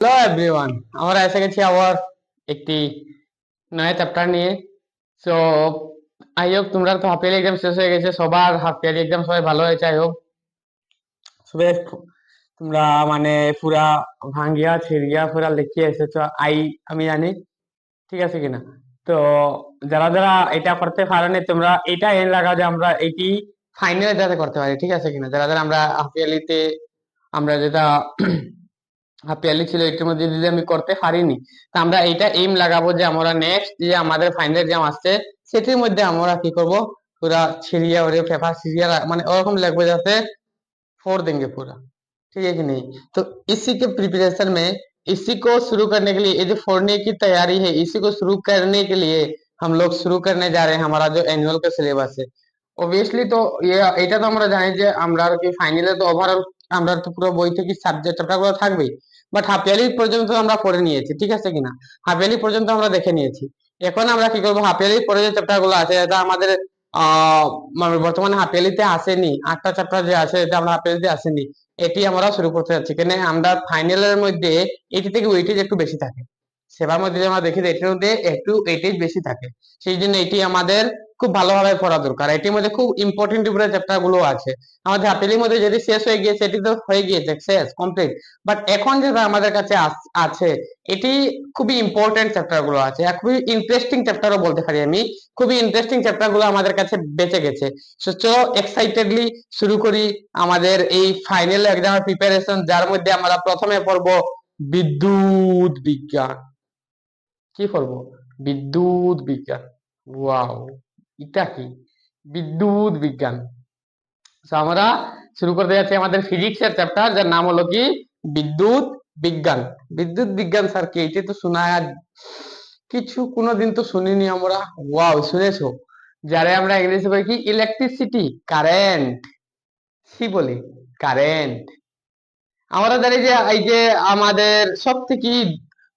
Hello everyone আমরা এসে গেছি আবার একটি নয়া চ্যাপ্টার নিয়ে। সো আই তোমরা তো হাফ এক্সাম শেষ হয়ে গেছে। সবার হাফ এক্সাম সবাই ভালো হয়েছে আই তোমরা মানে পুরা ভাঙ্গিয়া, ছিড়িয়া, পুরা লিখিয়ে এসেছ। আই আমি জানি, ঠিক আছে কিনা? তো, যারা যারা এটা করতে পারেনি, তোমরা এটা এন লাগাও যে আমরা এটি ফাইনালে যাতে করতে পারি, ঠিক আছে কিনা? যারা যারা আমরা হাফ ইয়ারলিতে আমরা যেটা হাফ ইয়ারলি ছিল এটার মধ্যে যদি আমি করতে পারিনি তা আমরা এইটা এইম লাগাবো যে আমরা নেক্সট যে আমাদের ফাইনাল এক্সাম আসছে সেটির মধ্যে আমরা কি করব পুরা ছিড়িয়া ওরে পেপার ছিড়িয়া রা- মানে ওরকম লিখবো যাতে फोड़ देंगे पूरा ठीक है कि नहीं तो इसी के प्रिपरेशन में इसी को शुरू करने के लिए ये जो फोड़ने की तैयारी है इसी को शुरू करने के लिए हम लोग शुरू करने जा रहे हैं हमारा जो एनुअल का सिलेबस है অবভিয়াসলি তো ইয়ে এটা তো আমরা জানি যে আমরা আর কি ফাইনালে তো ওভারঅল আমরা তো পুরো বই থেকে সাবজেক্ট চ্যাপ্টারগুলো থাকবেই বাট হাফ ইয়ারলি পর্যন্ত আমরা পড়ে নিয়েছি, ঠিক আছে কিনা? হাফ ইয়ারলি পর্যন্ত আমরা দেখে নিয়েছি। এখন আমরা কি করব? হাফ ইয়ারলি পরে যে চ্যাপ্টারগুলো আছে, এটা আমাদের মানে বর্তমানে হাফ ইয়ারলিতে আসেনি। আটটা চ্যাপ্টার যে আছে, এটা আমরা হাফ ইয়ারলিতে আসেনি। এটি আমরা শুরু করতে যাচ্ছি। কেন আমরা ফাইনালের মধ্যে এটি থেকে ওইটি একটু বেশি থাকে। সেবার মধ্যে আমরা দেখি এটির মধ্যে একটু ওয়েটেজ বেশি থাকে। সেই জন্য এটি আমাদের খুব ভালোভাবে পড়া দরকার। এটির মধ্যে খুব ইম্পর্টেন্ট উপরে চ্যাপ্টারগুলো আছে। আমাদের হাফেলির মধ্যে যদি শেষ হয়ে গিয়েছে এটি তো হয়ে গিয়েছে শেষ কমপ্লিট বাট এখন যেটা আমাদের কাছে আছে এটি খুবই ইম্পর্টেন্ট চ্যাপ্টারগুলো আছে খুবই ইন্টারেস্টিং চ্যাপ্টারও বলতে পারি আমি। খুবই ইন্টারেস্টিং চ্যাপ্টারগুলো আমাদের কাছে বেঁচে গেছে। So, চলো এক্সাইটেডলি শুরু করি আমাদের এই ফাইনাল এক্সামের প্রিপারেশন যার মধ্যে আমরা প্রথমে পড়ব বিদ্যুৎ বিজ্ঞান। কি পড়ব বিদ্যুৎ বিজ্ঞান। ওয়াও, এটা কি? বিদ্যুৎ বিজ্ঞান। আমরা শুরু করতে যাচ্ছি আমাদের ফিজিক্স এর চ্যাপ্টার যার নাম হলো কি? বিদ্যুৎ বিজ্ঞান। বিদ্যুৎ বিজ্ঞান স্যার কি? এটি তো শোনা কিছু কোনোদিন তো শুনিনি আমরা। ওয়াও, শুনেছো? যারে আমরা ইংলিশে বলি কি? ইলেকট্রিসিটি কারেন্ট কি বলি? কারেন্ট আমরা জানি যে, এই যে আমাদের সব থেকে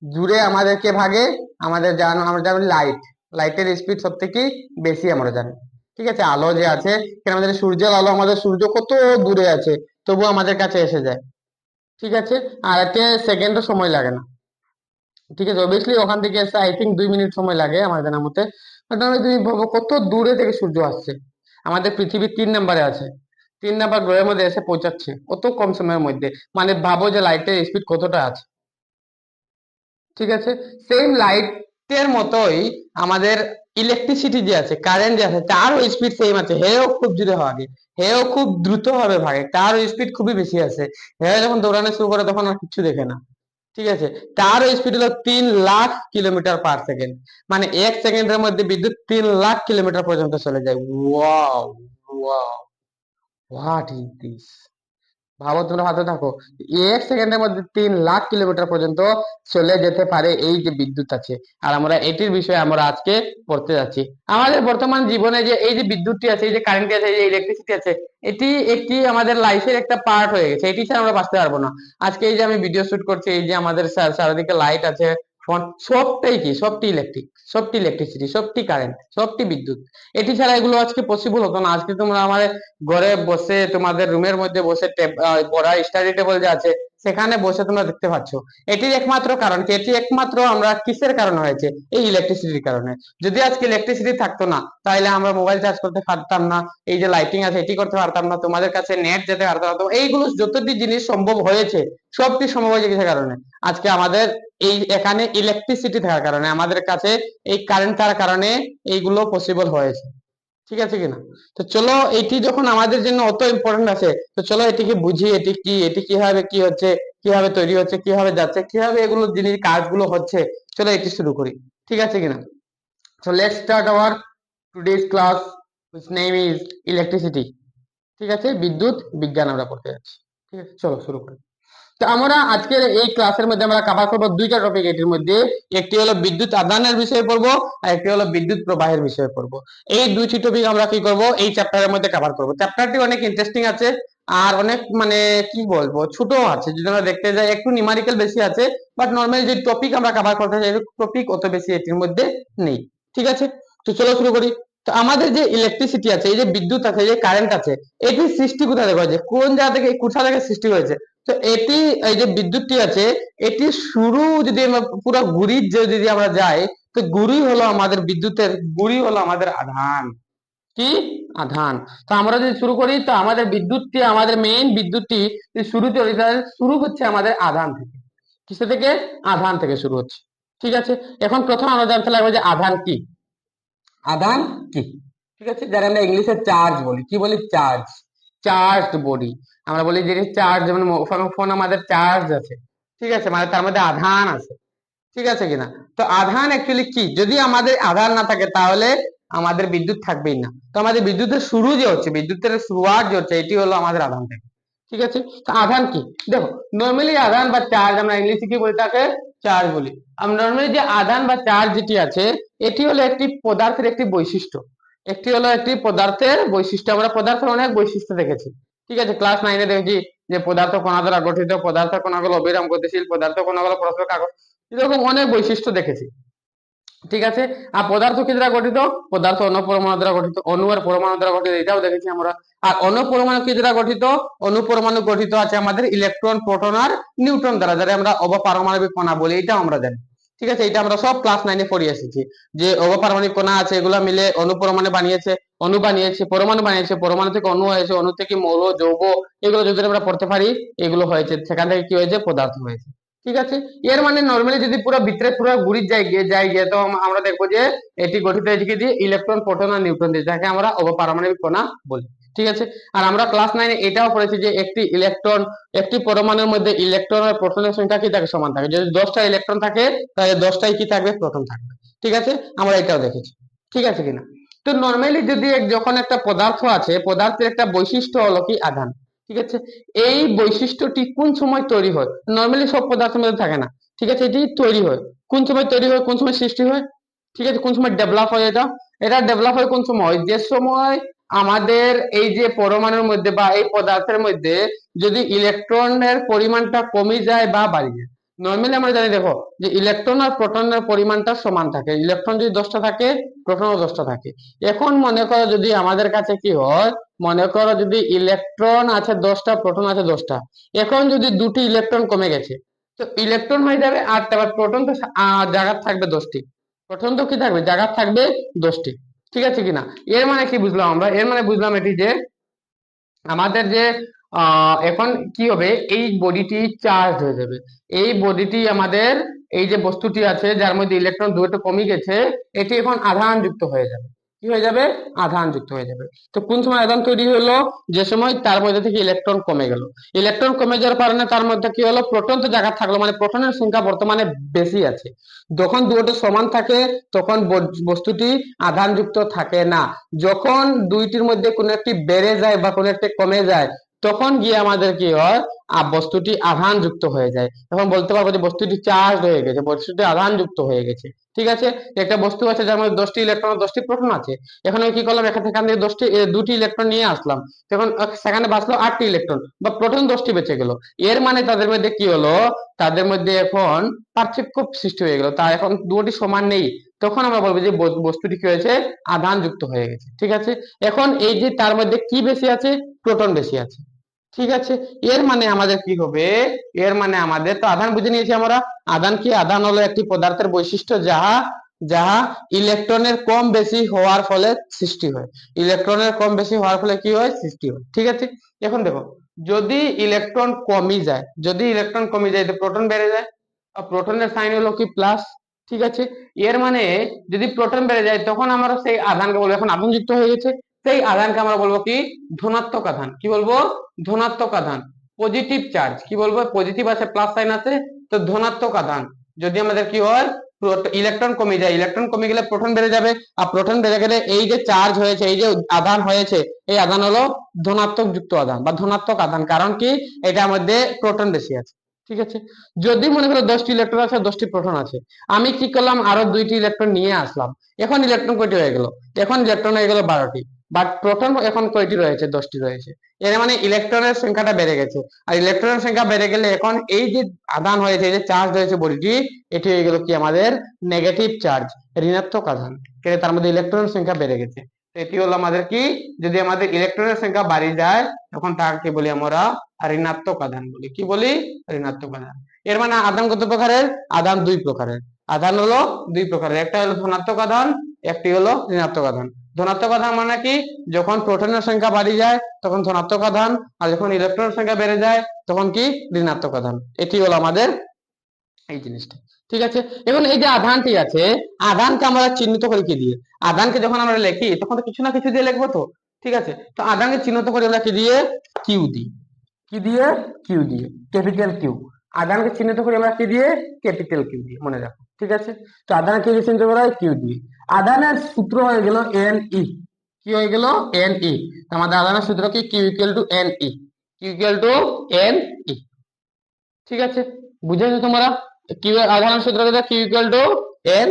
দূরে আমাদেরকে ভাগে, আমাদের জানো আমরা জানি লাইট লাইটের স্পিড সব থেকে বেশি আমরা জানি। ঠিক আছে? আলো যে আছে আমাদের সূর্যের আলো আমাদের সূর্য কত দূরে আছে তবু আমাদের কাছে এসে যায়। ঠিক আছে? আর এতে সেকেন্ডও সময় লাগে না। ঠিক আছে? অবভিয়াসলি ওখান থেকে এসে আই থিঙ্ক দুই মিনিট সময় লাগে আমার জানার মতে। নাহলে তুমি ভাবো কত দূরে থেকে সূর্য আসছে। আমাদের পৃথিবীর তিন নম্বরে আছে। তিন নাম্বার গ্রহের মধ্যে এসে পৌঁছাচ্ছে কত কম সময়ের মধ্যে। মানে ভাবো যে লাইটের স্পিড কতটা আছে। ঠিক আছে? সেম লাইটের মতোই আমাদের ইলেকট্রিসিটি যে আছে কারেন্ট যে আছে, তারও স্পিড সেম আছে। হেও খুব জোরে ভাগে। হেও খুব দ্রুত ভাবে ভাগে। তারও স্পিড খুবই বেশি আছে। হেও যখন দৌড়ানো শুরু করে তখন আর কিছু দেখে না। ঠিক আছে? তারও স্পিড হলো তিন লাখ কিলোমিটার পার সেকেন্ড মানে এক সেকেন্ডের মধ্যে বিদ্যুৎ তিন লাখ কিলোমিটার পর্যন্ত চলে যায়। Wow wow what is this ভাবো তোমরা ভাবতে থাকো, এক সেকেন্ডের মধ্যে তিন লাখ কিলোমিটার পর্যন্ত চলে যেতে পারে এই যে বিদ্যুৎ আছে। আর আমরা এটির বিষয়ে আমরা আজকে পড়তে যাচ্ছি। আমাদের বর্তমান জীবনে যে এই যে বিদ্যুৎটি আছে, এই যে কারেন্টটি আছে, এই যে ইলেকট্রিসিটি আছে, এটি একটি আমাদের লাইফের একটা পার্ট হয়ে গেছে। এটি ছাড়া আমরা বাঁচতে পারব না। আজকে এই যে আমি ভিডিও শুট করছি, এই যে আমাদের চারিদিকে লাইট আছে সবটাই কি? সবটি ইলেকট্রিক সবটি ইলেকট্রিসিটি সবটি কারেন্ট সবটি বিদ্যুৎ। এটি ছাড়া এগুলো আজকে পসিবল হতো না। আজকে তোমরা আমাদের ঘরে বসে, তোমাদের রুমের মধ্যে বসে পড়া স্টাডি টেবিল যে আছে সেখানে বসে তোমরা দেখতে পাচ্ছ। এটির একমাত্র কারণ কি? এটি একমাত্র আমরা কিসের কারণে হয়েছে? এই ইলেকট্রিসিটির কারণে। যদি আজকে ইলেকট্রিসিটি থাকতো না তাহলে আমরা মোবাইল চার্জ করতে পারতাম না, এই যে লাইটিং আছে, এটি করতে পারতাম না, তোমাদের কাছে নেট যেতে পারতাম না। এইগুলো যতটি জিনিস সম্ভব হয়েছে, সবটি সম্ভব হয়েছে কিসের কারণে? আজকে আমাদের এই, এখানে ইলেকট্রিসিটি থাকার কারণে, আমাদের কাছে এই কারেন্ট থাকার কারণে এইগুলো পসিবল হয়েছে। ঠিক আছে কিনা? তো চলো এটি যখন আমাদের জন্য অত ইম্পর্টেন্ট আছে, তো চলো এটিকে বুঝি, এটি কি, এটি কীভাবে কি হচ্ছে, কীভাবে তৈরি হচ্ছে, কীভাবে যাচ্ছে, কীভাবে এগুলো জিনিস, কাজগুলো হচ্ছে, চলো এটি শুরু করি। ঠিক আছে কিনা? So let's start our today's class which name is electricity. ঠিক আছে? বিদ্যুৎ, বিজ্ঞান আমরা পড়তে যাচ্ছি। ঠিক আছে? চলো শুরু করি। তো আমরা আজকের এই ক্লাসের মধ্যে আমরা কভার করব দুইটা টপিক এটির মধ্যে। একটি হলো বিদ্যুৎ আদানের বিষয়ে পড়ব, আর একটি হলো বিদ্যুৎ প্রবাহের বিষয়ে পড়ব। এই দুইটি টপিক আমরা কি করব? এই চ্যাপ্টারের মধ্যে কভার করব। চ্যাপ্টারটি অনেক ইন্টারেস্টিং আছে, আর অনেক মানে কি বলব ছোট আছে। যদি আমরা দেখতে যাই, একটু নিউমারিক্যাল বেশি আছে বাট নর্মাল যে টপিক আমরা কভার করতে চাই টপিক অত বেশি এটির মধ্যে নেই। ঠিক আছে? তো চলো শুরু করি। তো আমাদের যে ইলেকট্রিসিটি আছে, এই যে বিদ্যুৎ আছে, এই যে কারেন্ট আছে, এটির সৃষ্টি কোথা থেকে হয়েছে? কোন জায়গা থেকে, কোথা থেকে সৃষ্টি হয়েছে? তো এটি, এই যে বিদ্যুৎটি আছে, এটি শুরু যদি আমরা পুরো যে যদি আমরা যাই, তো গুড়ি হলো আমাদের বিদ্যুতের, গুড়ি হলো আমাদের আধান। কি? আধান। তো আমরা যদি শুরু করি, তো আমাদের বিদ্যুৎটি, আমাদের মেইন বিদ্যুৎটি শুরুতে শুরু হচ্ছে আমাদের আধান থেকে। কিসে থেকে? আধান থেকে শুরু হচ্ছে। ঠিক আছে? এখন প্রথম আমরা জানতে লাগবে যে আধান কি? আধান কি? ঠিক আছে? যারা আমরা ইংলিশে চার্জ বলি, কি বলি? চার্জ চার্জড বডি আমরা বলি যে চার্জ যেমন ফোন আমাদের চার্জ আছে। ঠিক আছে? মানে তার মধ্যে আধান আছে। ঠিক আছে কিনা? তো আধান অ্যাকচুয়ালি কি? যদি আমাদের আধান না থাকে, তাহলে আমাদের বিদ্যুৎ থাকবেই না। তো আমাদের বিদ্যুতের শুরু যে হচ্ছে, বিদ্যুতের শুরুয়াত যে হচ্ছে, এটি হলো আমাদের আধান থেকে। ঠিক আছে? তো আধান কি? দেখো নর্মালি আধান বা চার্জ আমরা ইংলিশে কি বলি তাকে? চার্জ বলি। নর্মালি যে আধান বা চার্জ যেটি আছে, এটি হলো একটি পদার্থের একটি বৈশিষ্ট্য। একটি হলো একটি পদার্থের বৈশিষ্ট্য। আমরা পদার্থের অনেক বৈশিষ্ট্য দেখেছি। ঠিক আছে ক্লাস নাইনে দেখেছি যে পদার্থ কণা দ্বারা গঠিত, পদার্থ কণাগুলো অবিরাম গতিশীল, পদার্থ কণাগুলো পরস্পর কাগজ। এরকম অনেক বৈশিষ্ট্য দেখেছি। ঠিক আছে, আর পদার্থ কি দ্বারা গঠিত? পদার্থ অন্য পরমাণু দ্বারা গঠিত, অণু আর পরমাণু দ্বারা গঠিত, এটাও দেখেছি আমরা। আর অন্য পরমাণু কি দ্বারা গঠিত? অণু পরমাণু গঠিত আছে আমাদের ইলেকট্রন প্রোটন আর নিউট্রন দ্বারা, যারা আমরা অবপারমাণবিক কণা বলি, এটাও আমরা জানি। ঠিক আছে? এটা আমরা সব ক্লাস নাইনে পড়ে এসেছি। যে অবপারমাণবিক কণা আছে, এগুলো মিলে অণু পরমাণু বানিয়েছে, অণু বানিয়েছে, পরমাণু বানিয়েছে, পরমাণু থেকে অণু হয়েছে, অণু থেকে মৌল, যৌগ, এগুলো যদি আমরা পড়তে পারি, এগুলো হয়েছে। সেখান থেকে কি হয়েছে? পদার্থ হয়েছে। ঠিক আছে? এর মানে নর্মালি যদি পুরো ভিতরে পুরো ঘুরির যাই গিয়ে যাই গিয়ে তো আমরা দেখব যে এটি গঠিত হয়েছে কি দিয়ে ইলেকট্রন প্রোটন আর নিউট্রন দিয়ে, যাকে আমরা অবপারমাণবিক কণা বলি। ঠিক আছে? আর আমরা ক্লাস নাইনে এটাও পড়েছি যে একটি ইলেকট্রন একটি পরমাণুর মধ্যে ইলেকট্রন আর প্রোটনের সংখ্যা কি থাকে? সমান থাকে। যদি দশটা ইলেকট্রন থাকে, তাহলে দশটাই কি থাকবে? প্রোটন থাকবে। ঠিক আছে? আমরা এটাও দেখেছি। ঠিক আছে কিনা? তো নর্মালি যদি যখন একটা পদার্থ আছে, পদার্থের একটা বৈশিষ্ট্য হলো কি? আধান। ঠিক আছে? এই বৈশিষ্ট্যটি কোন সময় তৈরি হয়? নর্মালি সব পদার্থের মধ্যে থাকে না। ঠিক আছে? এটি তৈরি হয়। কোন সময় তৈরি হয়? কোন সময় সৃষ্টি হয়? ঠিক আছে? কোন সময় ডেভেলপ হয় এটা? এটা ডেভেলপ হয় কোন সময়? যে সময় আমাদের এই যে পরমাণুর মধ্যে বা এই পদার্থের মধ্যে যদি ইলেকট্রনের পরিমাণটা কমে যায় বা বাড়ে যায় নর্মালি আমরা জানি দেখো যে ইলেকট্রন আর প্রোটনের পরিমাণটা সমান থাকে। ইলেকট্রন যদি দশটা থাকে, প্রোটনও দশটা থাকে। এখন মনে করো যদি আমাদের কাছে কি হয়, মনে করো যদি ইলেকট্রন আছে দশটা, প্রোটন আছে দশটা, এখন যদি দুটি ইলেকট্রন কমে গেছে, তো ইলেকট্রন হয়ে যাবে আটটা বা প্রোটন তো জায়গা থাকবে দশটি। প্রোটন তো কি থাকবে? জায়গা থাকবে দশটি। ঠিক আছে কিনা? এর মানে কি বুঝলাম আমরা? এর মানে বুঝলাম এটি যে, আমাদের যে এখন কি হবে? এই বডিটি চার্জ হয়ে যাবে। এই বডিটি আমাদের, এই যে বস্তুটি আছে, যার মধ্যে ইলেকট্রন দুটো কমে গেছে, এটি এখন আধানযুক্ত হয়ে যাবে। কি হয়ে যাবে? আধান যুক্ত হয়ে যাবে। তো কোন সময় আধান তৈরি হলো? যে সময় তার মধ্যে থেকে ইলেকট্রন কমে গেল। ইলেকট্রন কমে যাওয়ার কারণে তার মধ্যে কি হলো? প্রোটন তো জায়গা থাকল মানে প্রোটনের সংখ্যা বর্তমানে বেশি আছে। যখন দুটো সমান থাকে, তখন বস্তুটি আধানযুক্ত থাকে না। যখন দুইটির মধ্যে কোনো একটি বেড়ে যায় বা কোনো একটি কমে যায় তখন গিয়ে আমাদের কি হয়? বস্তুটি আধান যুক্ত হয়ে যায়। তখন বলতে পারব যে বস্তুটি চার্জ হয়ে গেছে, বস্তুটি আধান যুক্ত হয়ে গেছে। ঠিক আছে? একটা বস্তু আছে যার মধ্যে দশটি ইলেকট্রন দশটি প্রোটন আছে। এখন আমি কি করলাম? এখান থেকে এখান থেকে দশটি দুটি ইলেকট্রন নিয়ে আসলাম। তখন সেখানে বাঁচলো আটটি ইলেকট্রন বা প্রোটন দশটি বেঁচে গেল। এর মানে তাদের মধ্যে কি হলো? তাদের মধ্যে এখন পার্থক্য সৃষ্টি হয়ে গেল। তা এখন দুটি সমান নেই। তখন আমরা বলব যে বস্তুটি কি হয়েছে? আধান যুক্ত হয়ে গেছে। ঠিক আছে? এখন এই যে তার মধ্যে কি বেশি আছে? প্রোটন বেশি আছে। ঠিক আছে? এর মানে আমাদের কি হবে? এর মানে আমাদের তো আধান বুঝে নিয়েছি আমরা। আধান কি? আধান হলো একটি পদার্থের বৈশিষ্ট্য যাহা যাহা ইলেকট্রনের কম বেশি হওয়ার ফলে সৃষ্টি হয়। ইলেকট্রনের কম বেশি হওয়ার ফলে কি হয়? সৃষ্টি হয়। ঠিক আছে? এখন দেখো, যদি ইলেকট্রন কমই যায়, যদি ইলেকট্রন কমে যায় তো প্রোটন বেড়ে যায়। আর প্রোটনের সাইন হলো কি? প্লাস। ঠিক আছে? এর মানে যদি প্রোটন বেড়ে যায়, তখন আমরা সেই আধানকে বলব। এখন আধান যুক্ত হয়ে গেছে। সেই আধানকে আমরা বলব কি? ধনাত্মক আধান। কি বলব? ধনাত্মক আধান। পজিটিভ চার্জ কি বলব? পজিটিভ আছে প্লাস সাইন আছে, তো ধনাত্মক আধান। যদি আমাদের কি হয়? ইলেকট্রন কমে যায়। ইলেকট্রন কমে গেলে প্রোটন বেড়ে যাবে। আর প্রোটন বেড়ে গেলে এই যে চার্জ হয়েছে, এই যে আধান হয়েছে, এই আধান হলো ধনাত্মক যুক্ত আধান বা ধনাত্মক আধান। কারণ কি? এটার মধ্যে প্রোটন বেশি আছে। ঠিক আছে? যদি মনে করো দশটি ইলেকট্রন আছে, দশটি প্রোটন আছে, আমি কি করলাম? আরও দুইটি ইলেকট্রন নিয়ে আসলাম। এখন ইলেকট্রন কয়টি হয়ে গেল? এখন ইলেকট্রন হয়ে গেল বারোটি। বাট প্রোটন এখন কয়টি রয়েছে? দশটি রয়েছে। এর মানে ইলেকট্রনের সংখ্যাটা বেড়ে গেছে। আর ইলেকট্রনের সংখ্যা বেড়ে গেলে এখন এই যে আধান হয়েছে, এই যে চার্জ হয়েছে বডিটি, এটি হয়ে গেল কি আমাদের নেগেটিভ চার্জ ঋণাত্মক আধান। কেন? তার মধ্যে ইলেকট্রনের সংখ্যা বেড়ে গেছে। এটি হলো আমাদের কি? যদি আমাদের ইলেকট্রনের সংখ্যা বাড়ি যায়, তখন তাকে বলি আমরা ঋণাত্মক আধান বলি। কি বলি? ঋণাত্মক আধান। এর মানে আধান কত প্রকারের? আধান দুই প্রকারের। আধান হলো দুই প্রকারের। একটা হলো ধনাত্মক আধান, একটি হলো ঋণাত্মক আধান। ধনাত্মক আধান মানে কি? যখন প্রোটনের সংখ্যা বাড়ি যায়, তখন ধনাত্মক আধান, আর যখন ইলেকট্রনের সংখ্যা বেড়ে যায়, তখন কি? ঋণাত্মক আধান। এটি হলো আমাদের এই জিনিসটা। ঠিক আছে? এখন এই যে আধানটি আছে, আধানকে আমরা চিহ্নিত করি কি দিয়ে? আধানকে যখন আমরা লিখি, তখন তো কিছু না কিছু দিয়ে লিখব তো। ঠিক আছে? তো আধানকে চিহ্নিত করি আমরা কি দিয়ে? কিউ দিই। কি দিয়ে? কিউ দিয়ে। ক্যাপিটাল কিউ আধানকে চিহ্নিত করি আমরা কি দিয়ে? ক্যাপিটাল কিউ দিয়ে। মনে রাখো। ঠিক আছে? তো আধানকে কি চিহ্নিত করা হয়? কিউ দিয়ে। আধানের সূত্র হয়ে গেল এন ই। কি হয়ে গেল? N E. আমাদের আধানের সূত্র কি? Q equal to N E. Q equal to N E. ঠিক আছে? বুঝেছ তোমরা? কিউ এর আধানের সূত্র কি Q equal to N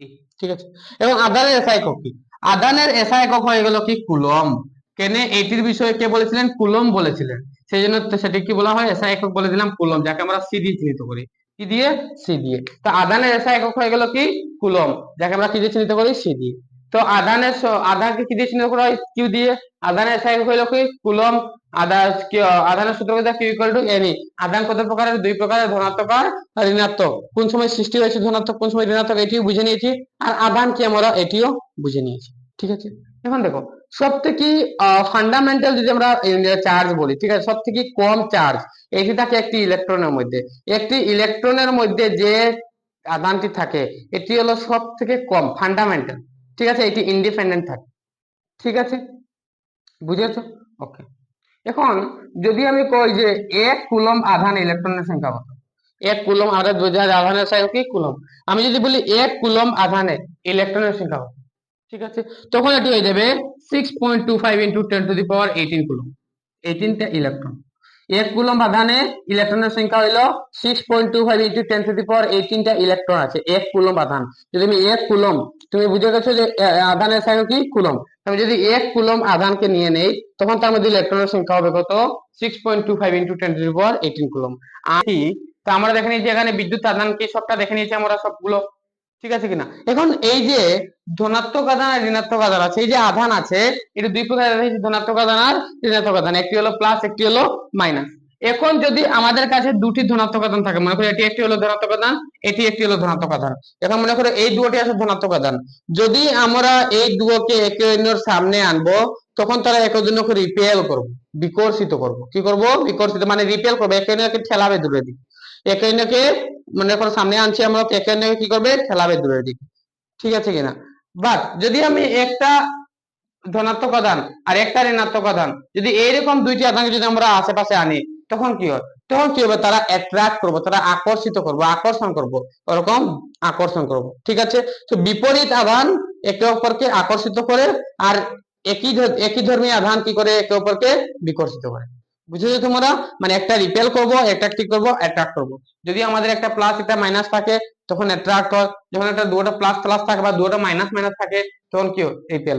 E. ঠিক আছে? এবং আদানের এসআই একক কি? আদানের এসআই একক হয়ে গেল কি? কুলম কেনে এটির বিষয়ে কে বলেছিলেন? কুলম বলেছিলেন। সেই জন্য সেটি কি বলা হয়? এসআই একক বলে দিলাম কুলম যাকে আমরা সি দিয়ে চিহ্নিত করি কি দিয়ে? সি দিয়ে। তো আধানের এসআই একক হয়ে গেল কি? কুলম। যাকে আমরা কি দিয়ে চিহ্নিত করি? সি দিয়ে। তো আধানের স- আধানকে কি দিয়ে চিহ্নিত করা হয়? কিউ দিয়ে। আধানের এসআই একক হইল কি? কুলম। আধানের সূত্র কি কিউ ইকুয়াল টু এন আধান কত প্রকারের? দুই প্রকারের। ধনাত্মক আর ঋণাত্মক। কোন সময় সৃষ্টি হয়েছে ধনাত্মক, কোন সময় ঋণাত্মক? এটিও বুঝে নিয়েছি। আর আধান কি আমরা এটিও বুঝে নিয়েছি। ঠিক আছে? এখন দেখো সব থেকে ফান্ডামেন্টাল যদি আমরা চার্জ বলি, ঠিক আছে? সব থেকে কম চার্জ এটি থাকে একটি ইলেকট্রনের মধ্যে? একটি ইলেকট্রনের মধ্যে যে আধানটি থাকে, এটি হলো সব থেকে কম ফান্ডামেন্টাল ঠিক আছে? এটি ইন্ডিপেন্ডেন্ট থাকে, ঠিক আছে? বুঝেছ? ওকে এখন, যদি আমি কই যে এক কুলম আধান ইলেকট্রনের সংখ্যা কত? এক কুলম আমরা বোঝায় আধানের সংখ্যা, কি কুলম আমি যদি বলি এক কুলম আধানে ইলেকট্রনের সংখ্যা কত? ঠিক আছে? তখন এটি হয়ে যাবে six point two five into ten to the power eighteen coulomb এইটিনটা electron এক কুলম আধানে ইলেকট্রনের সংখ্যা হইল six point two five into ten to the power এইটিনটা electron আছে, এক কুলম আধান। যদি আমি এক কুলম তুমি বুঝে গেছো যে আধানের সংখ্যা কি? কুলম আমি যদি এক কুলম আধানকে নিয়ে নেই, তখন তার মধ্যে ইলেকট্রনের সংখ্যা হবে কত? Six point two five into ten to the power eighteen coulomb আর তো আমরা দেখে নিয়েছি, এখানে বিদ্যুৎ আধান কি সবটা দেখে নিয়েছি আমরা সবগুলো। ঠিক আছে কিনা? এখন এই যে ধনাত্মক আধান আর ঋণাত্মক আধান আছে, এই যে আধান আছে, এটা দুই প্রকার ধনাত্মক আধান আর ঋণাত্মক আধান, একটি হলো প্লাস একটি হলো মাইনাস এখন যদি আমাদের কাছে দুটি ধনাত্মক আধান থাকে, মনে করো এটি একটি হলো ধনাত্মক আধান, এটি একটি হলো ধনাত্মক আধান। এখন মনে করো এই দুটি আছে ধনাত্মক আধান। যদি আমরা এই দুটোকে একে অন্যের সামনে আনব, তখন তারা একে অন্যকে রিপেল করব, বিকর্ষিত করব। কি করব? বিকর্ষিত মানে রিপেল করব, একে অন্যকে ঠেলাবে দূরের দিকে। একে অন্যকে মনে করো সামনে আনছি আমরা একে অন্যকে কি করবে? ঠেলাবে দূরের দিকে। ঠিক আছে কিনা? বাট যদি আমি একটা ধনাত্মক আধান আর একটা ঋণাত্মক আধান যদি এইরকম দুইটি আধানকে যদি আমরা আশেপাশে আনি, তখন কি হয়? তখন কি হবে? তারা অ্যাট্রাক্ট করব, তারা আকর্ষিত করব, আকর্ষণ করব, ওরকম আকর্ষণ করব। ঠিক আছে? তো বিপরীত আধান একে অপরকে আকর্ষিত করে আর একই একই ধর্মী আধান কি করে? একে অপরকে বিকর্ষিত করে। বুঝেছো তোমরা? মানে একটা রিপেল করব, একটা কি করব অ্যাট্রাক্ট করব। যদি আমাদের একটা প্লাস একটা মাইনাস থাকে, তখন অ্যাট্রাক্ট হয়। যখন একটা দুটো প্লাস প্লাস থাকে বা দুটো মাইনাস মাইনাস থাকে, তখন কি রিপেল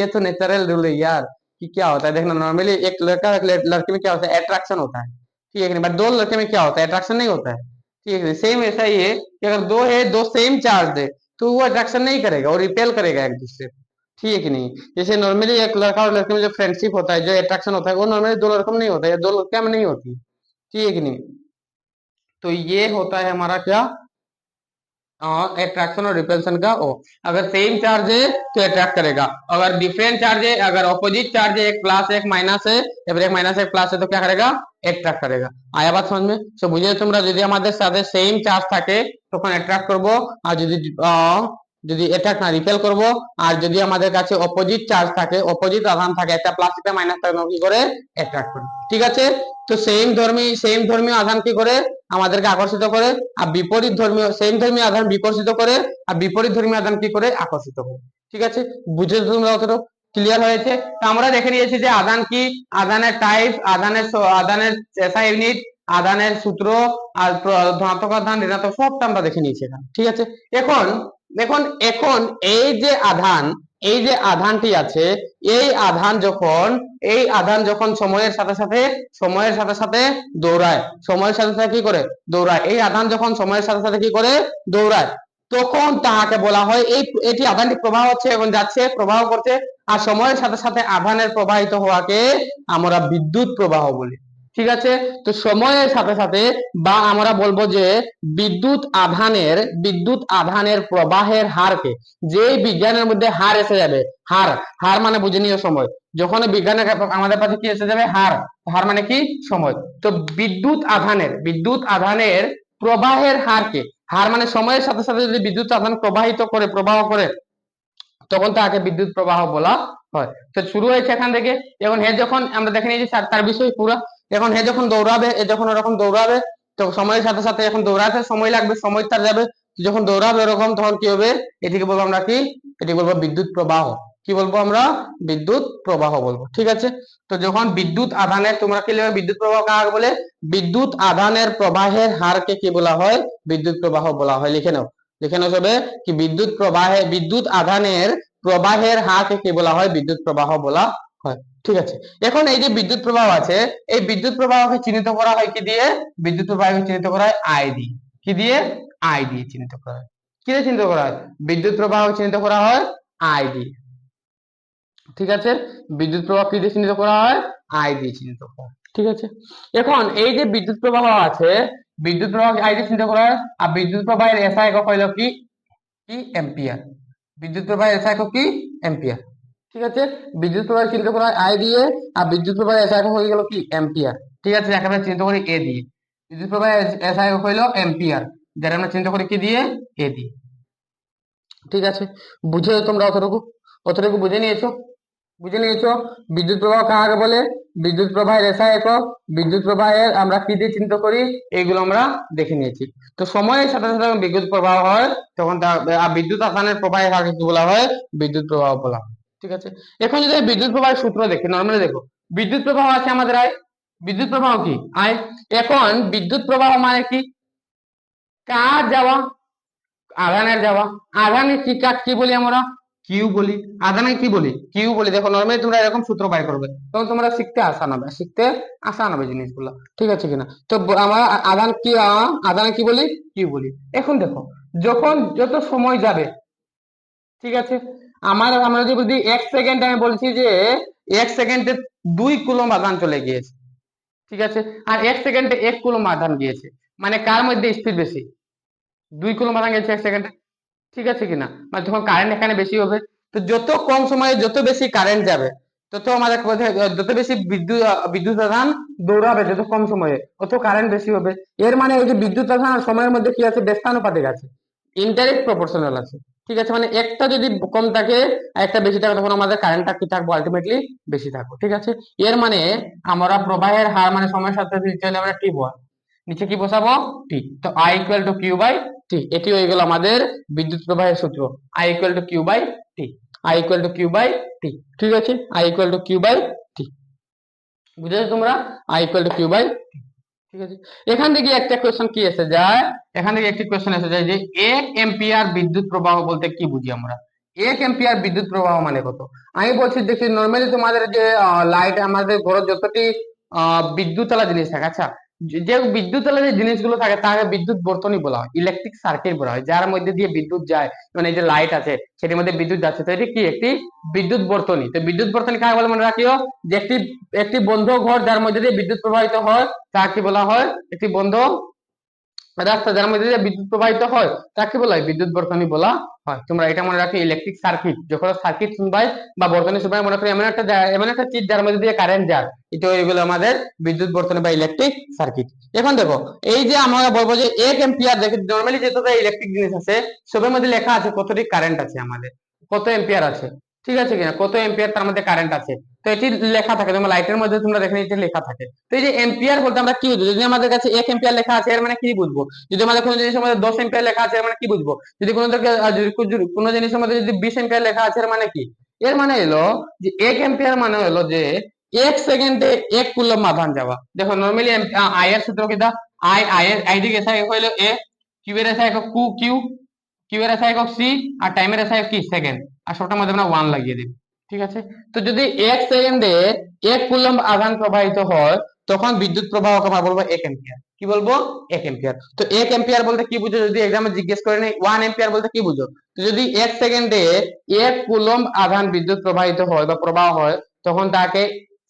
ये तो नेचुरल रूल है यार कि क्या होता है देखना नॉर्मली एक लड़का लड़के में क्या होता है अट्रैक्शन होता है ठीक है बट दो लड़के में क्या होता है अट्रैक्शन नहीं होता है ठीक है सेम ऐसा ही है कि अगर दो है दो सेम चार्ज है तो वो अट्रैक्शन नहीं करेगा और रिपेल करेगा एक दूसरे को ठीक है कि नहीं जैसे नॉर्मली एक लड़का और लड़की में जो फ्रेंडशिप होता है जो अट्रैक्शन होता है वो नॉर्मली दो लड़कों में नहीं होता है या दो लड़कियों में नहीं होती ठीक है कि नहीं तो ये होता है हमारा क्या अट्रैक्शन और रिपल्सन का ओ अगर सेम चार्ज है तो अट्रैक्ट करेगा अगर डिफरेंट चार्ज है अगर ऑपोजिट चार्ज है एक प्लस एक माइनस है या फिर एक माइनस एक प्लस है तो क्या करेगा अट्रैक्ट करेगा आया बात समझ में तो বুঝে তোমরা যদি আমাদের সাথে সেম চার্জ থাকে তখন অ্যাট্রাক্ট করব আর যদি আহ, যদি অ্যাট্রাক্ট না রিপেল করব, আর যদি আমাদের কাছে অপোজিট চার্জ থাকে অপোজিট আধান থাকে, একটা প্লাস একটা মাইনাস থাকে কি করে? অ্যাট্রাক্ট করে। ঠিক আছে? তো সেম ধর্মী সেম ধর্মীয় আধান কি করে? আমাদেরকে আকর্ষিত করে। আর বিপরীত ধর্মীয় সেম ধর্মীয় আধান বিকর্ষিত করে। আর বিপরীত ধর্মীয় আধান কি করে? আকর্ষিত করে। ঠিক আছে? বুঝে তোমরা অতটা ক্লিয়ার হয়েছে? তো আমরা দেখে নিয়েছি যে আধান কি? আধানের টাইপ আধানের স- আধানের এসআই ইউনিট আধানের সূত্র, আর ধনাত্মক আধান, ঋণাত্মক সবটা আমরা দেখে নিয়েছি এখানে। ঠিক আছে? এখন এখন এখন এই যে আধান, এই যে আধানটি আছে, এই আধান যখন, এই আধান যখন সময়ের সাথে সাথে, সময়ের সাথে সাথে দৌড়ায়। সময়ের সাথে সাথে কি করে? দৌড়ায়। এই আধান যখন সময়ের সাথে সাথে কি করে? দৌড়ায়। তখন তাহাকে বলা হয়, এই, এটি আধানটি প্রবাহ হচ্ছে এবং যাচ্ছে, প্রবাহ করছে, আর সময়ের সাথে সাথে আধানের প্রবাহিত হওয়াকে আমরা বিদ্যুৎ প্রবাহ বলি। ঠিক আছে? তো সময়ের সাথে সাথে বা আমরা বলব যে বিদ্যুৎ আধানের বিদ্যুৎ আধানের প্রবাহের হারকে যে বিজ্ঞানের মধ্যে হার এসে যাবে, হার হার মানে বুঝে সময়। যখন বিজ্ঞানের আমাদের কাছে কি এসে যাবে? হার হার মানে কি? সময়। তো বিদ্যুৎ আধানের বিদ্যুৎ আধানের প্রবাহের হারকে, হার মানে সময়ের সাথে সাথে যদি বিদ্যুৎ আধান প্রবাহিত করে, প্রবাহ করে, তখন তাকে বিদ্যুৎ প্রবাহ বলা হয়। তো শুরু হয়েছে এখান থেকে। এখন হে যখন আমরা দেখে নিয়েছি তার বিষয় পুরা। এখন হে যখন দৌড়াবে, এ যখন ওরকম দৌড়াবে, তো সময়ের সাথে সাথে এখন দৌড়াতে সময় লাগবে, সময় তার যাবে। যখন দৌড়াবে এরকম তখন কি হবে? এটিকে বলব আমরা কি? এটি বলব বিদ্যুৎ প্রবাহ। কি বলব আমরা? বিদ্যুৎ প্রবাহ বলব, ঠিক আছে? তো যখন বিদ্যুৎ আধানের, তোমরা কি লিখবে? বিদ্যুৎ প্রবাহ কাকে বলে? বিদ্যুৎ আধানের প্রবাহের হারকে কি বলা হয়? বিদ্যুৎ প্রবাহ বলা হয়, লিখে নাও। লিখে নাও সবে, কি বিদ্যুৎ প্রবাহে, বিদ্যুৎ আধানের প্রবাহের হারকে কি বলা হয়? বিদ্যুৎ প্রবাহ বলা ঠিক আছে? এখন এই যে বিদ্যুৎ প্রবাহ আছে, এই বিদ্যুৎ প্রবাহকে চিহ্নিত করা হয় কি দিয়ে? বিদ্যুৎ প্রবাহকে চিহ্নিত করা হয় আই দিয়ে কি দিয়ে? আই দিয়ে চিহ্নিত করা হয়। কি দিয়ে চিহ্নিত করা হয়? বিদ্যুৎ প্রবাহ চিহ্নিত করা হয় আই দিয়ে ঠিক আছে? বিদ্যুৎ প্রবাহ কি দিয়ে চিহ্নিত করা হয়? আই দিয়ে চিহ্নিত করা ঠিক আছে? এখন এই যে বিদ্যুৎ প্রবাহ আছে, বিদ্যুৎ প্রবাহ আই দিয়ে চিহ্নিত করা হয়। আর বিদ্যুৎ প্রবাহের এসআই একক হইল কি? কি? এম্পিয়ার বিদ্যুৎ প্রবাহের এসআই একক কি? এম্পিয়ার ঠিক আছে? বিদ্যুৎ প্রবাহ চিহ্নিত করা হয় আই দিয়ে, আর বিদ্যুৎ প্রবাহের এসআই একক হয়ে গেল কি? এম্পিয়ার ঠিক আছে? যাকে চিহ্নিত করি এ দিয়ে। বিদ্যুৎ প্রবাহ এসআই একক হইল এম্পিয়ার যারা আমরা চিহ্নিত করি কি দিয়ে? এ দিয়ে। ঠিক আছে? বুঝে তোমরা অতটুকু। অতটুকু বুঝে নিয়েছো? বুঝে নিয়েছো? বিদ্যুৎ প্রবাহ কাকে বলে? বিদ্যুৎ প্রবাহের এসআই একক, বিদ্যুৎ প্রবাহের আমরা কি দিয়ে চিন্তা করি? এইগুলো আমরা দেখে নিয়েছি। তো সময়ের সাথে সাথে বিদ্যুৎ প্রবাহ হয়, তখন বিদ্যুৎ আসানের প্রবাহের হারকে কি বলা হয়? বিদ্যুৎ প্রবাহ বলা হয়। ঠিক আছে? এখন যদি বিদ্যুৎ প্রবাহের সূত্র দেখি নর্মালি দেখো, বিদ্যুৎ প্রবাহ আছে আমাদের আয়, বিদ্যুৎ প্রবাহ কি? আয়। এখন বিদ্যুৎ প্রবাহ মানে কি? কার যাওয়া? আধানের যাওয়া। আধানের কি কাজ কি বলি আমরা? কিউ বলি। আধানে কি বলি? কিউ বলি। দেখো নর্মালি তোমরা এরকম সূত্র বাই করবে। তখন তোমরা শিখতে আসান হবে শিখতে আসান হবে জিনিসগুলো। ঠিক আছে কিনা? তো আমরা আ- আধান কি, আ- আধানে কি বলি? কিউ বলি। এখন দেখো, যখন যত সময় যাবে, ঠিক আছে? আমার আমরা যদি এক সেকেন্ড আমি বলছি যে এক সেকেন্ডে দুই কুলম আধান চলে গিয়েছে। ঠিক আছে? আর এক সেকেন্ডে এক কুলম আধান গিয়েছে। মানে কার মধ্যে স্পিড বেশি? দুই কুলম আধান গেছে এক সেকেন্ডে ঠিক আছে কিনা? মানে তখন কারেন্ট এখানে বেশি হবে, তো যত কম সময়ে যত বেশি কারেন্ট যাবে, তত আমাদের যত বেশি বিদ্যুৎ বিদ্যুৎ আধান দৌড়াবে, যত কম সময়ে, তত কারেন্ট বেশি হবে। এর মানে এই যে বিদ্যুৎ আধান সময়ের মধ্যে কি আছে? ব্যস্তানুপাতিক আছে। ইনডাইরেক্ট প্রপোর্শনাল আছে। ঠিক আছে? মানে একটা যদি কম থাকে একটা বেশি থাকে, তখন আমাদের কারেন্টটা কি থাকব? আলটিমেটলি বেশি থাকব, ঠিক আছে? এর মানে আমরা প্রবাহের হার মানে সময়ের সাথে নিচে আমরা টি বল নিচে কি বসাবো? টি তো I equal to Q by T এটি হয়ে গেল আমাদের বিদ্যুৎ প্রবাহের সূত্র। I equal to Q by T I equal to Q by T ঠিক আছে? I equal to Q by T বুঝেছ তোমরা? I equal to Q by ঠিক আছে? এখান থেকে একটা কোয়েশ্চেন কি এসে যায়? এখান থেকে একটি কোয়েশ্চেন এসে যায় যে এক এম্পিয়ার বিদ্যুৎ প্রবাহ বলতে কি বুঝি আমরা? এক এম্পিয়ার বিদ্যুৎ প্রবাহ মানে কত? আমি বলছি দেখছি নর্মালি তোমাদের যে লাইট আমাদের ঘরে যতটি বিদ্যুৎ জিনিস থাকে আচ্ছা? যে- বিদ্যুৎ যে জিনিসগুলো থাকে, তাকে বিদ্যুৎ বর্তনী বলা হয় ইলেকট্রিক সার্কিট বলা হয়, যার মধ্যে দিয়ে বিদ্যুৎ যায় মানে এই যে লাইট আছে, সেটির মধ্যে বিদ্যুৎ যাচ্ছে, তো এটি কি? একটি বিদ্যুৎ বর্তনী, তো বিদ্যুৎ বর্তনী কাকে বলে মনে রাখিও? যে একটি একটি বন্ধ ঘর যার মধ্যে দিয়ে বিদ্যুৎ প্রবাহিত হয়, তাকে বলা হয়? একটি বন্ধ রাস্তা যার মধ্যে দিয়ে বিদ্যুৎ প্রবাহিত হয়, তাকে বলা হয় বিদ্যুৎ বর্তনী বলা হয়। তোমরা এটা মনে রাখো ইলেকট্রিক সার্কিট যখন সার্কিট শুনবাই বা বর্তনী শুনবাই, মনে করি এমন একটা এমন একটা চিজ যার মধ্যে দিয়ে কারেন্ট যায়, এটা হয়ে গেল আমাদের বিদ্যুৎ বর্তনী বা ইলেকট্রিক সার্কিট এখন দেখো, এই যে আমরা বলব যে এক এম্পিয়ার দেখে নর্মালি যেটা ইলেকট্রিক জিনিস আছে, সবের মধ্যে লেখা আছে কতটি কারেন্ট আছে আমাদের, কত এম্পিয়ার আছে? ঠিক আছে কিনা? কত এম্পিয়ার তার মধ্যে কারেন্ট আছে? তো এটি লেখা থাকে, তোমার লাইটের মধ্যে তোমরা দেখে নিচ্ছি লেখা থাকে। তো এই যে এম্পিয়ার বলতে আমরা কি বুঝব? যদি আমাদের কাছে এক এম্পিয়ার লেখা আছে, এর মানে কি বুঝব? যদি আমাদের কোনো জিনিসের মধ্যে দশ এম্পিয়ার লেখা আছে, এর মানে কি বুঝব? যদি কোনো কোনো- কোনো জিনিসের মধ্যে যদি বিশ এম্পিয়ার লেখা আছে, এর মানে কি? এর মানে এলো যে এক এম্পিয়ার মানে হলো যে এক সেকেন্ডে এক কুলম আধান যাওয়া। দেখো নর্মালি আই এর সূত্র কিটা আই আই এর আই দিকে এসা হইল এ কিউ এর এসা কু কিউ কিউ এর এসা একক সি আর টাইমের এসা একক কি সেকেন্ড আর সবটার মধ্যে আমরা ওয়ান লাগিয়ে দিই, ঠিক আছে? তো যদি এক সেকেন্ডে এক কুলম্ব আধান প্রবাহিত হয়, তখন বিদ্যুৎ প্রবাহকে আমরা বলব এক এম্পিয়ার কি বলব? এক এম্পিয়ার তো এক এম্পিয়ার বলতে কি বুঝো? যদি এক্সামে জিজ্ঞেস করে নেই ওয়ান এম্পিয়ার বলতে কি বুঝো? তো যদি এক সেকেন্ডে এক কুলম আধান বিদ্যুৎ প্রবাহিত হয় বা প্রবাহ হয়, তখন তাকে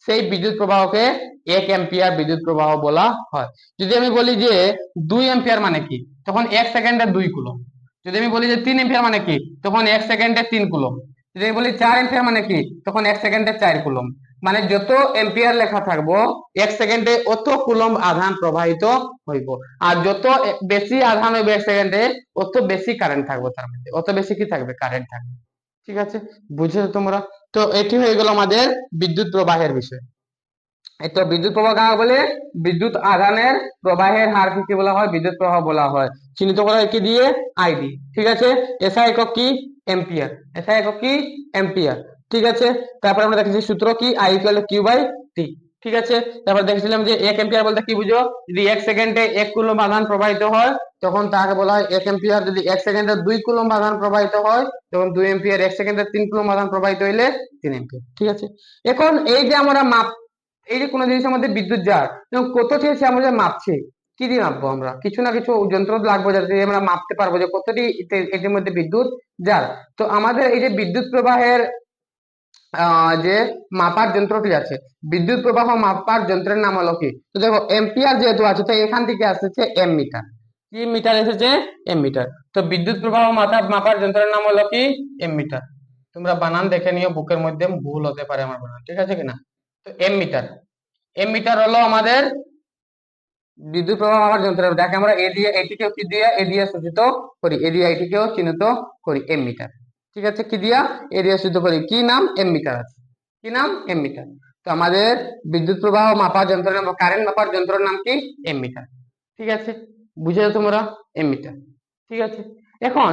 সেই বিদ্যুৎ প্রবাহকে এক এম্পিয়ার বিদ্যুৎ প্রবাহ বলা হয়। যদি আমি বলি যে দুই এম্পিয়ার মানে কি? তখন এক সেকেন্ডে দুই কুলম যদি আমি বলি যে তিন এম্পিয়ার মানে কি, তখন এক সেকেন্ডে তিন কুলম যদি আমি বলি চার এম্পিয়ার মানে কি, তখন এক সেকেন্ডে চার কুলম মানে যত এম্পিয়ার লেখা থাকব, এক সেকেন্ডে অত কুলম আধান প্রবাহিত হইব। আর যত বেশি আধান হইবে এক সেকেন্ডে অত বেশি কারেন্ট থাকবে তার মধ্যে। অত বেশি কি থাকবে? কারেন্ট থাকবে। ঠিক আছে? বুঝেছ তোমরা? তো এটি হয়ে গেল আমাদের বিদ্যুৎ প্রবাহের বিষয়। এটা বিদ্যুৎ প্রবাহ কাকে বলে? বিদ্যুৎ আধানের প্রবাহের হারকে কি বলা হয়? বিদ্যুৎ প্রবাহ বলা হয়। চিহ্নিত করা হয় কি দিয়ে? আইডি ঠিক আছে? এসআই একক কি? এম্পিয়ার এসআই একক কি? এম্পিয়ার ঠিক আছে? তারপর আমরা দেখেছি সূত্র কি? I equal Q by T ঠিক আছে? তারপর দেখেছিলাম যে এক এম্পিয়ার বলতে কি বুঝো যদি এক সেকেন্ডে এক কুলম আধান প্রবাহিত হয়, তখন তাকে বলা হয় এক এম্পিয়ার যদি এক সেকেন্ডে দুই কুলম আধান প্রবাহিত হয়, তখন দুই এম্পিয়ার এক সেকেন্ডে তিন কুলম আধান প্রবাহিত হইলে তিন এম্পিয়ার ঠিক আছে? এখন, এই যে আমরা মাপ এই যে কোনো জিনিসের মধ্যে বিদ্যুৎ যার কত চেয়েছে আমরা যে মাপছি, কি দিয়ে মাপবো আমরা? কিছু না কিছু যন্ত্র লাগবে যাতে আমরা মাপতে পারব যে কতটি এটির মধ্যে বিদ্যুৎ যার তো আমাদের এই যে বিদ্যুৎ প্রবাহের যে মাপার যন্ত্রটি আছে, বিদ্যুৎ প্রবাহ মাপার যন্ত্রের নাম হলো কি? তো দেখো এম্পিয়ার যেহেতু আছে, তো এখান থেকে আসছে এম মিটার কি মিটার এসেছে? এম মিটার তো বিদ্যুৎ প্রবাহ মাপা মাপার যন্ত্রের নাম হলো কি? এম মিটার তোমরা বানান দেখে নিও, বুকের মধ্যে ভুল হতে পারে আমার বানান, ঠিক আছে কিনা? তো এম মিটার। এম মিটার হলো আমাদের বিদ্যুৎ প্রবাহ মাপার যন্ত্র। যাকে আমরা এ দিয়ে এটিকেও কি দিয়ে এ দিয়ে সূচিত করি। এ দিয়ে এটিকেও চিহ্নিত করি এম মিটার। ঠিক আছে? কি দিয়া? এ দিয়ে সূচিত করি। কি নাম? এম মিটার আছে। কি নাম? Ammeter. তো আমাদের বিদ্যুৎ প্রবাহ মাপার যন্ত্রের নাম কারেন্ট মাপার যন্ত্রের নাম কি? Ammeter. ঠিক আছে? বুঝেছ তোমরা? Ammeter. ঠিক আছে? এখন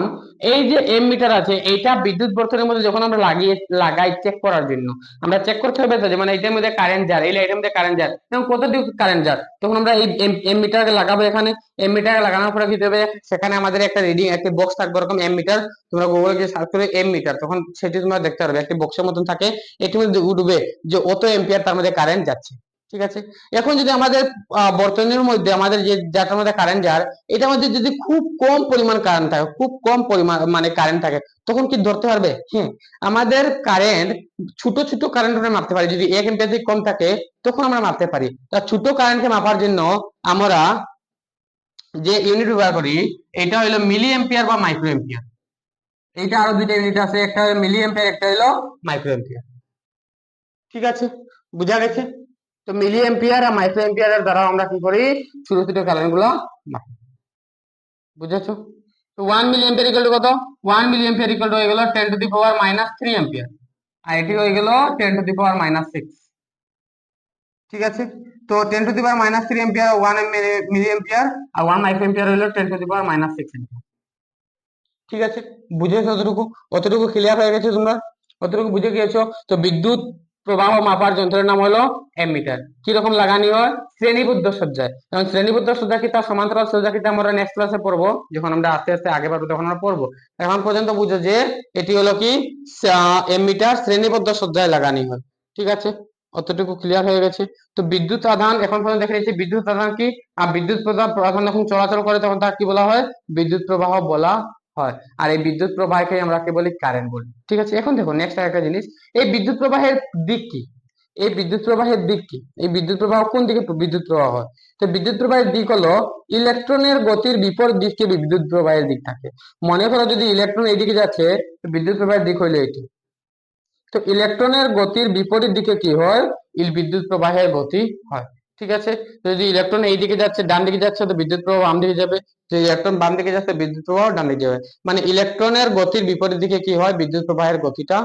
এই যে এম মিটার আছে, এইটা বিদ্যুৎ বর্তনের মধ্যে যখন আমরা লাগিয়ে, লাগাই চেক করার জন্য, আমরা চেক করতে হবে যে মানে এটার মধ্যে কারেন্ট যার, এই লাইটের মধ্যে কারেন্ট যার, এবং কতটুকু কারেন্ট যার, তখন আমরা এই এম মিটারকে লাগাবো এখানে এম মিটার লাগানোর পরে কি হবে, সেখানে আমাদের একটা রিডিং একটা বক্স থাকবে এরকম এম মিটার, তোমরা গুগলে গিয়ে সার্চ করে এম মিটার, তখন সেটি তোমরা দেখতে পারবে, একটা বক্সের মতন থাকে, এটির মধ্যে উঠবে যে অত এম্পিয়ার তার মধ্যে কারেন্ট যাচ্ছে। ঠিক আছে? এখন যদি আমাদের আহ, বর্তনীর মধ্যে আমাদের যে যাটার মধ্যে কারেন্ট যার এটার মধ্যে যদি খুব কম পরিমাণ কারেন্ট থাকে খুব কম পরিমাণ মানে কারেন্ট থাকে তখন কি ধরতে পারবে? হ্যাঁ আমাদের কারেন্ট ছোট ছোট কারেন্ট আমরা মাপতে পারি। যদি এক এম্পিয়ার থেকে কম থাকে তখন আমরা মাপতে পারি। তা ছোট কারেন্টকে মাপার জন্য আমরা যে ইউনিট ব্যবহার করি এটা হলো মিলি এম্পিয়ার বা মাইক্রো এম্পিয়ার এইটা আরও দুইটা ইউনিট আছে একটা হলো মিলি এম্পিয়ার একটা হলো মাইক্রো এম্পিয়ার ঠিক আছে? বুঝা গেছে? তো মিলি এম্পিয়ার আর মাইক্রো এম্পিয়ারের দ্বারা আমরা কি করি? ছোট ছোট কারেন্টগুলো মাপি বুঝেছ? তো one milliampere equal to কত? One milliampere equal to হয়ে গেল ten to the power minus three ampere আর এটি হয়ে গেল ten to the power minus six ঠিক আছে? তো ten to the power minus three ampere one milliampere R one microampere হলো ten to the power minus six ampere ঠিক আছে? বুঝেছ? অতটুকু অতটুকু ক্লিয়ার হয়ে গেছে তোমরা? অতটুকু বুঝে গিয়েছো? তো বিদ্যুৎ প্রবাহ মাপার যন্ত্রের নাম হলো অ্যামিটার কীরকম লাগানি হয়? শ্রেণীবদ্ধ সজ্জায় এবং শ্রেণীবদ্ধ সজ্জা কি তার সমান্তরাল সজ্জা কি তা আমরা নেক্সট ক্লাসে পড়ব। যখন আমরা আস্তে আস্তে আগে পারব তখন আমরা পড়ব। এখন পর্যন্ত বুঝো যে এটি হলো কি এমিটার শ্রেণীবদ্ধ সজ্জায় লাগানি হয়। ঠিক আছে? অতটুকু ক্লিয়ার হয়ে গেছে। তো বিদ্যুৎ আধান, এখন পর্যন্ত দেখে নিচ্ছি, বিদ্যুৎ আধান কি? আর বিদ্যুৎ আধান যখন চলাচল করে তখন তার কি বলা হয়? বিদ্যুৎ প্রবাহ বলা হয়। আর এই বিদ্যুৎ প্রবাহকে আমরা কি বলি? কারেন্ট বলি। ঠিক আছে? এখন দেখো নেক্সট একটা জিনিস। এই বিদ্যুৎ প্রবাহের দিক কি? এই বিদ্যুৎ প্রবাহের দিক কি? এই বিদ্যুৎ প্রবাহ কোন দিকে? বিদ্যুৎ প্রবাহ হয়। তো বিদ্যুৎ প্রবাহের দিক হলো ইলেকট্রনের গতির বিপরীত দিকে বিদ্যুৎ প্রবাহের দিক থাকে। মনে করো যদি ইলেকট্রন এইদিকে যাচ্ছে, তো বিদ্যুৎ প্রবাহের দিক হইল এটি। তো ইলেকট্রনের গতির বিপরীত দিকে কি হয়? বিদ্যুৎ প্রবাহের গতি হয়। ঠিক আছে? যদি ইলেকট্রন এই দিকে যাচ্ছে, ডান দিকে যাচ্ছে, তো বিদ্যুৎ প্রবাহ বাম দিকে যাবে। যদি ইলেকট্রন বাম দিকে যাচ্ছে, বিদ্যুৎ প্রবাহ ডান দিকে যাবে। মানে ইলেকট্রনের গতির বিপরীত দিকে কি হয়? বিদ্যুৎ প্রবাহের গতিটা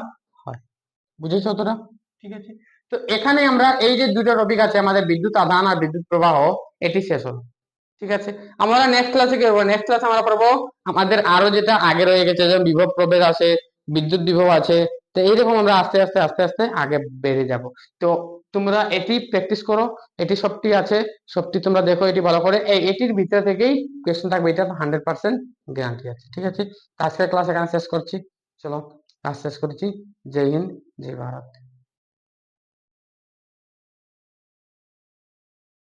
হয়। বুঝেছ তোরা ঠিক আছে? তো এখানে আমরা এই যে দুটো টপিক আছে, আমাদের বিদ্যুৎ আধান আর বিদ্যুৎ প্রবাহ, এটি শেষ হলো। ঠিক আছে? আমরা নেক্সট ক্লাসে কি করব? নেক্সট ক্লাসে আমরা পড়ব আমাদের আরও যেটা আগে রয়ে গেছে, যেমন বিভব প্রভেদ আছে, বিদ্যুৎ বিভব আছে, তো এইরকম আমরা আস্তে আস্তে আস্তে আস্তে আগে বেড়ে যাব। তো তোমরা এটি প্র্যাকটিস করো, এটি সবটি আছে, সবটি তোমরা দেখো, এটি ভালো করে। এই, এটির ভিতরে থেকেই কোয়েশ্চেন থাকবে এটা হান্ড্রেড পার্সেন্ট গ্যারান্টি আছে, ঠিক আছে? আজকের ক্লাস এখানে শেষ করছি, চলো ক্লাস শেষ করছি। জয় হিন্দ, জয় ভারত।